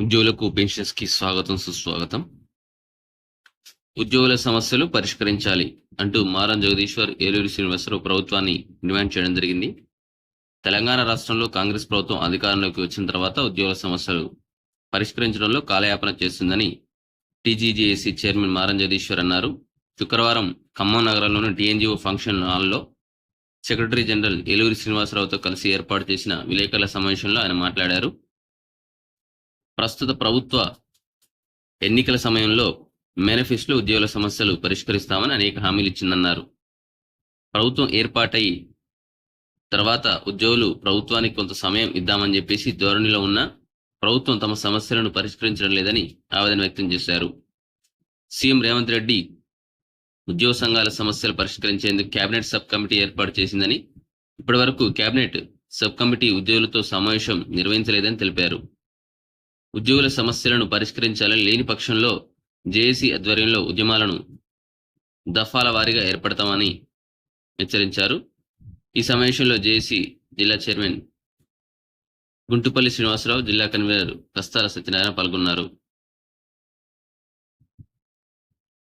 ఉద్యోగులకు పెన్షన్స్కి స్వాగతం సుస్వాగతం. ఉద్యోగుల సమస్యలు పరిష్కరించాలి అంటూ మారం జగదీశ్వర్ ఏలూరు శ్రీనివాసరావు ప్రభుత్వాన్ని డిమాండ్ చేయడం జరిగింది. తెలంగాణ రాష్ట్రంలో కాంగ్రెస్ ప్రభుత్వం అధికారంలోకి వచ్చిన తర్వాత ఉద్యోగుల సమస్యలు పరిష్కరించడంలో కాలయాపన చేస్తుందని టీజీజేఏసీ చైర్మన్ మారం జగదీశ్వర్ అన్నారు. శుక్రవారం ఖమ్మం నగరంలోని టీఎన్జిఓ ఫంక్షన్ హాల్లో సెక్రటరీ జనరల్ ఏలూరి శ్రీనివాసరావుతో కలిసి ఏర్పాటు చేసిన విలేకరుల సమావేశంలో ఆయన మాట్లాడారు. ప్రస్తుత ప్రభుత్వ ఎన్నికల సమయంలో మేనిఫెస్టో ఉద్యోగుల సమస్యలు పరిష్కరిస్తామని అనేక హామీలు ఇచ్చిందన్నారు. ప్రభుత్వం ఏర్పాటై తర్వాత ఉద్యోగులు ప్రభుత్వానికి కొంత సమయం ఇద్దామని చెప్పేసి ధోరణిలో ఉన్న ప్రభుత్వం తమ సమస్యలను పరిష్కరించడం లేదని ఆవేదన వ్యక్తం చేశారు. సీఎం రేవంత్ రెడ్డి ఉద్యోగ సంఘాల సమస్యలు పరిష్కరించేందుకు కేబినెట్ సబ్ కమిటీ ఏర్పాటు చేసిందని ఇప్పటివరకు కేబినెట్ సబ్ కమిటీ ఉద్యోగులతో సమావేశం నిర్వహించలేదని తెలిపారు. ఉద్యోగుల సమస్యలను పరిష్కరించాలని లేని పక్షంలో జేఏసీ ఆధ్వర్యంలో ఉద్యమాలను దఫాల వారీగా ఏర్పడతామని హెచ్చరించారు. ఈ సమావేశంలో జేఏసీ జిల్లా చైర్మన్ గుంటుపల్లి శ్రీనివాసరావు జిల్లా కన్వీనర్ కస్తాల సత్యనారాయణ పాల్గొన్నారు.